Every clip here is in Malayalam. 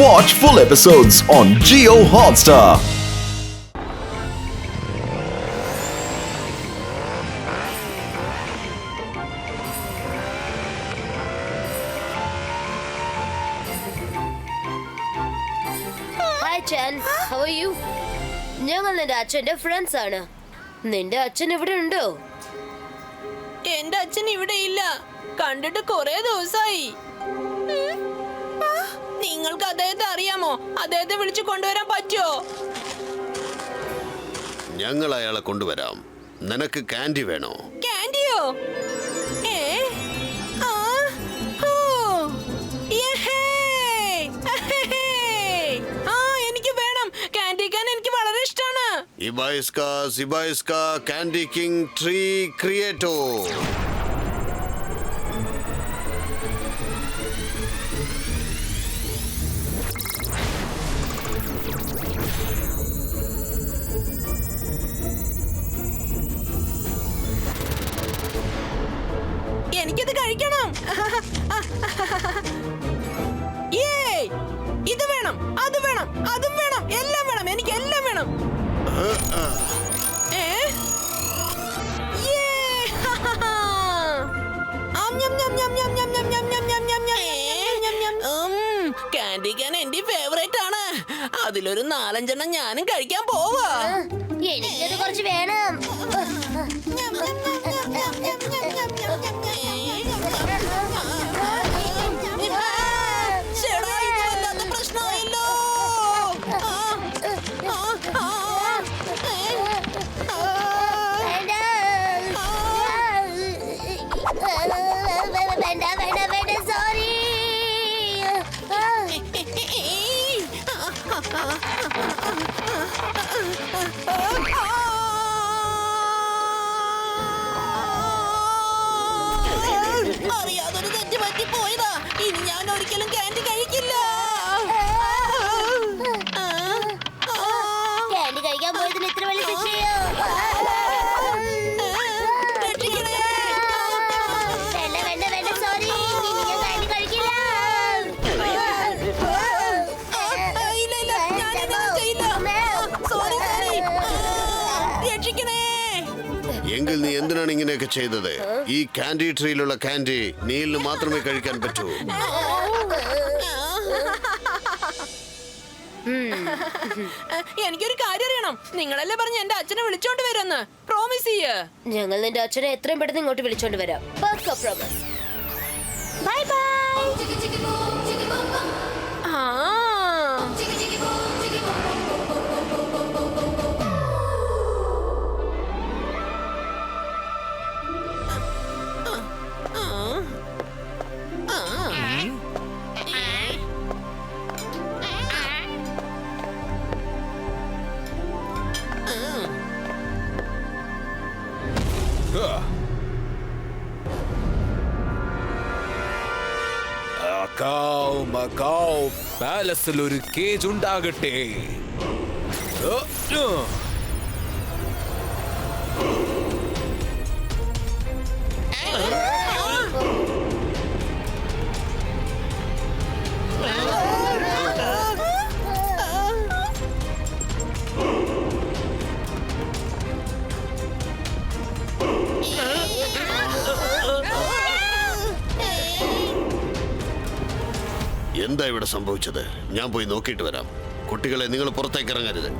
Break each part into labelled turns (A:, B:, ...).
A: Watch full episodes on Geo Hotstar.
B: Hi Chan how are you ഞങ്ങൾ നിന്റെ അച്ഛന്റെ ഫ്രണ്ട്സ് ആണ്. നിന്റെ അച്ഛൻ ഇവിടെ ഉണ്ടോ?
C: എന്റെ അച്ഛൻ ഇവിടെ ഇല്ല. കണ്ടിട്ട് കൊറേ ദിവസമായി നിങ്ങൾക്ക് അദ്ദേഹത്തെ അറിയാമോ? അദ്ദേഹത്തെ വിളിച്ചു കൊണ്ടുവരാൻ പറ്റുമോ?
D: ഞങ്ങൾ അയാളെ കൊണ്ടുവരാം. നിനക്ക് കാൻഡി വേണോ?
C: കാൻഡിയോ ഏ? ആ ഓ യഹേ അഹേഹേ. ആ എനിക്ക് വേണം. കാൻഡി കാൻ എനിക്ക് വളരെ ഇഷ്ടമാണ്.
D: ഇബായിസ്ക സിബായിസ്ക കാൻഡി കിങ് ട്രീ ക്രിയേറ്റോ
C: അതും വേണം എല്ലാം വേണം എനിക്ക് എല്ലാം വേണം ആണ് അതിലൊരു നാലഞ്ചെണ്ണം ഞാനും കഴിക്കാൻ പോവാ
B: എനിക്കത് കുറച്ച് വേണം വേണ്ട വേണ്ട വേണ്ട സോറി
C: അറിയാതൊരു തെറ്റ് പറ്റി പോയതാ ഇനി ഞാൻ ഒരിക്കലും
D: എങ്കിൽ നീ എന്തിനാണ് ഇങ്ങനെയൊക്കെ ചെയ്തത്? ഈ കാൻഡി ട്രീയിലുള്ള കാൻഡി നീലിന് മാത്രമേ കഴിക്കാൻ പറ്റൂ.
C: എനിക്കൊരു കാര്യം അറിയണം. നിങ്ങളല്ലേ പറഞ്ഞ എന്റെ അച്ഛനെ വിളിച്ചോണ്ട് വരുമെന്ന് പ്രോമിസ് ചെയ്യ.
B: ഞങ്ങൾ നിന്റെ അച്ഛനെ എത്രയും പെട്ടെന്ന് ഇങ്ങോട്ട് വിളിച്ചോണ്ട് വരാം. ബൈ ബൈ
E: പാലസിൽ ഒരു കേജ് ഉണ്ടാകട്ടെ. ഓ,
D: എന്താ ഇവിടെ സംഭവിച്ചത്? ഞാൻ പോയി നോക്കിയിട്ട് വരാം. കുട്ടികളെ നിങ്ങൾ പുറത്തേക്ക് ഇറങ്ങരുത്.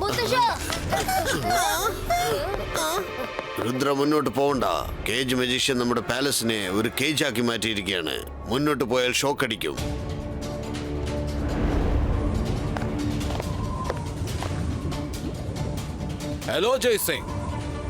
B: മുത്തശ്ശ.
D: രുദ്ര മുന്നോട്ട് പോകണ്ട കേജ് മജീഷ്യൻ നമ്മുടെ പാലസിനെ ഒരു കേജ് ആക്കി മാറ്റിയിരിക്കുകയാണ്. മുന്നോട്ട് പോയാൽ ഷോക്ക് അടിക്കും.
E: ഹലോ ജയ് സിംഗ്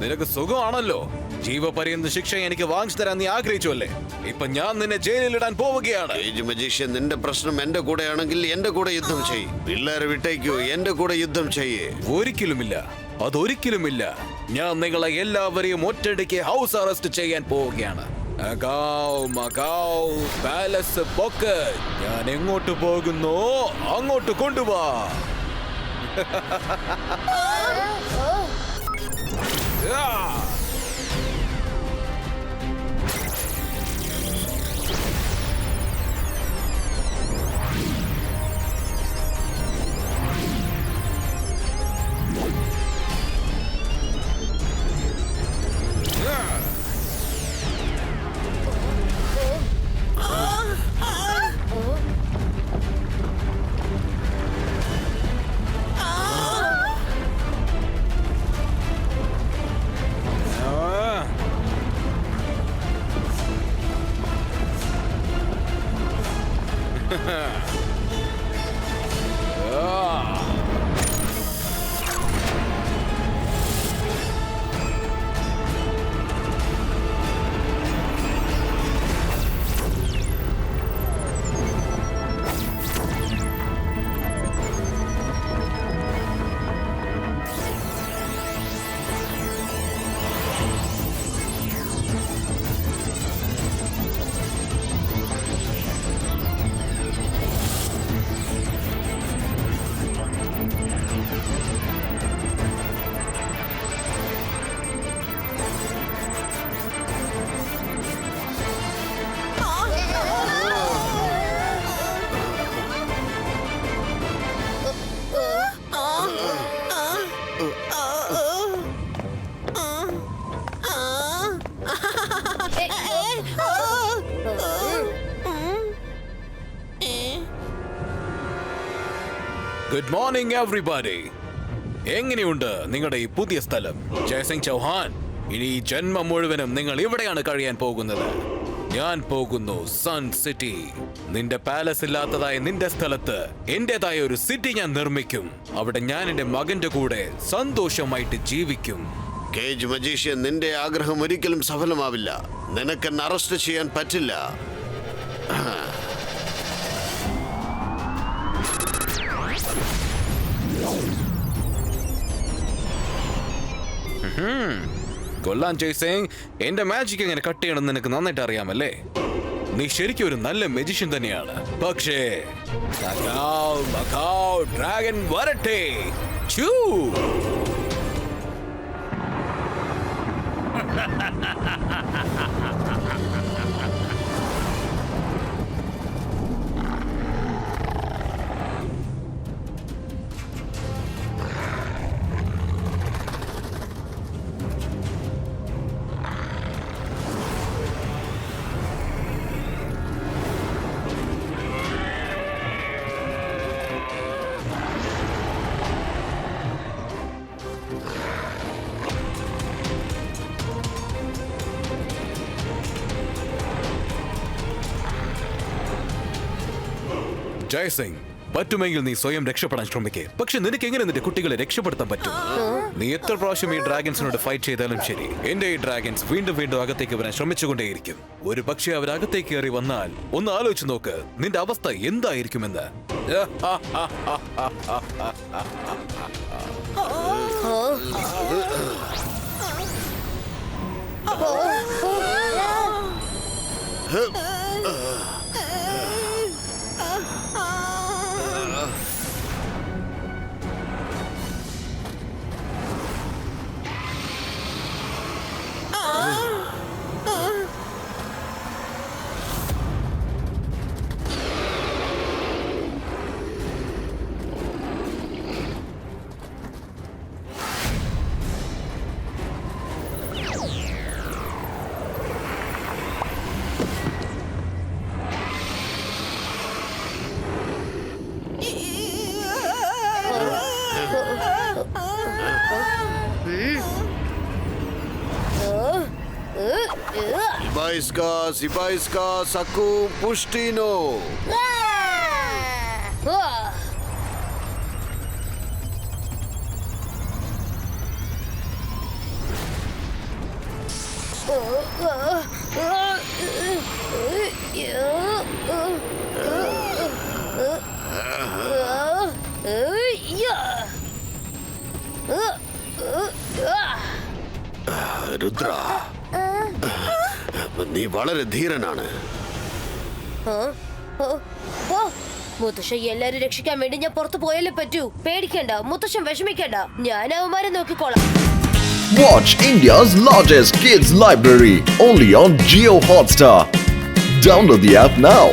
E: നിനക്ക് സുഖമാണല്ലോ? ജീവപര്യന്ത ശിക്ഷ എനിക്ക് വാങ്ങിച്ചു തരാൻ നീ ആഗ്രഹിച്ചു അല്ലേ ഇപ്പൊ ഞാൻ നിന്നെ ജയിലിൽ ഇടാൻ പോവുകയാണ്.
D: കേജ് മജീഷ്യൻ നിന്റെ പ്രശ്നം എന്റെ കൂടെയാണെങ്കിൽ എന്റെ കൂടെ യുദ്ധം ചെയ്യ്. പിള്ളേരെ വിട്ടേക്കൂ എന്റെ കൂടെ യുദ്ധം ചെയ്യേ.
E: ഒരിക്കലുമില്ല. അതൊരിക്കലുമില്ല. ഞാൻ നിങ്ങളെ എല്ലാവരെയും ഒറ്റയടിക്ക് ഹൗസ് അറസ്റ്റ് ചെയ്യാൻ പോവുകയാണ്. പാലസ് പൊക്ക് ഞാൻ എങ്ങോട്ട് പോകുന്നു? അങ്ങോട്ട് കൊണ്ടുപോവാ ഗുഡ് മോർണിംഗ് എവ്രിബഡി എങ്ങനെയുണ്ട് നിങ്ങളുടെ ഈ പുതിയ സ്ഥലം? ജയസിംഗ് ചൗഹാൻ ഇനി ജന്മം മുഴുവനും നിങ്ങൾ ഇവിടെയാണ് കഴിയാൻ പോകുന്നത്. ഞാൻ പോകുന്നു സൺ സിറ്റി. നിന്റെ പാലസ് ഇല്ലാത്തതായ നിന്റെ സ്ഥലത്ത് എന്റേതായ ഒരു സിറ്റി ഞാൻ നിർമ്മിക്കും. അവിടെ ഞാൻ എന്റെ മകന്റെ കൂടെ സന്തോഷമായിട്ട് ജീവിക്കും.
D: കേജ് മജീഷ്യൻ നിന്റെ ആഗ്രഹം ഒരിക്കലും സഫലമാവില്ല. നിനക്കെന്നെ അറസ്റ്റ് ചെയ്യാൻ പറ്റില്ല.
E: കൊല്ലാൻ ചോയ്സേങ് എന്റെ മാജിക് എങ്ങനെ കട്ട് ചെയ്യണം നിനക്ക് നന്നായിട്ട് അറിയാമല്ലേ? നീ ശരിക്കും ഒരു നല്ല മെജിഷ്യൻ തന്നെയാണ്. പക്ഷേ മകാവ്, ha ഡ്രാഗൺ വരട്ടെ. ചൂ ജയസിംഗ് പറ്റുമെങ്കിൽ നീ സ്വയം രക്ഷപ്പെടാൻ ശ്രമിക്കേ. പക്ഷെ നിനക്ക് എങ്ങനെ നിന്റെ കുട്ടികളെ രക്ഷപ്പെടുത്താൻ പറ്റും? നീ എത്ര പ്രാവശ്യം ഈ ഡ്രാഗൻസിനോട് ഫൈറ്റ് ചെയ്താലും ശരി എന്റെ ഈ ഡ്രാഗൻസ് വീണ്ടും വീണ്ടും അകത്തേക്ക് വരാൻ ശ്രമിച്ചുകൊണ്ടേയിരിക്കും. ഒരു പക്ഷേ അവർ അകത്തേക്ക് കയറി വന്നാൽ ഒന്ന് ആലോചിച്ച് നോക്ക് നിന്റെ അവസ്ഥ എന്തായിരിക്കുമെന്ന്.
D: ഇബായിസ്ക സിബായിസ്ക സക്കു പുഷ്ടിനോ രുദ്ര നീ വളരെ ധീരനാണ്.
B: മുത്തശ്ശൻ എല്ലാരും രക്ഷിക്കാൻ വേണ്ടി ഞാൻ പുറത്തു പോയാലേ പറ്റൂ പേടിക്കണ്ട മുത്തശ്ശൻ വിഷമിക്കണ്ട ഞാൻ അവന്മാരെ നോക്കിക്കോളാം
A: Watch India's largest kids library only on Geo Hotstar. Download the app now.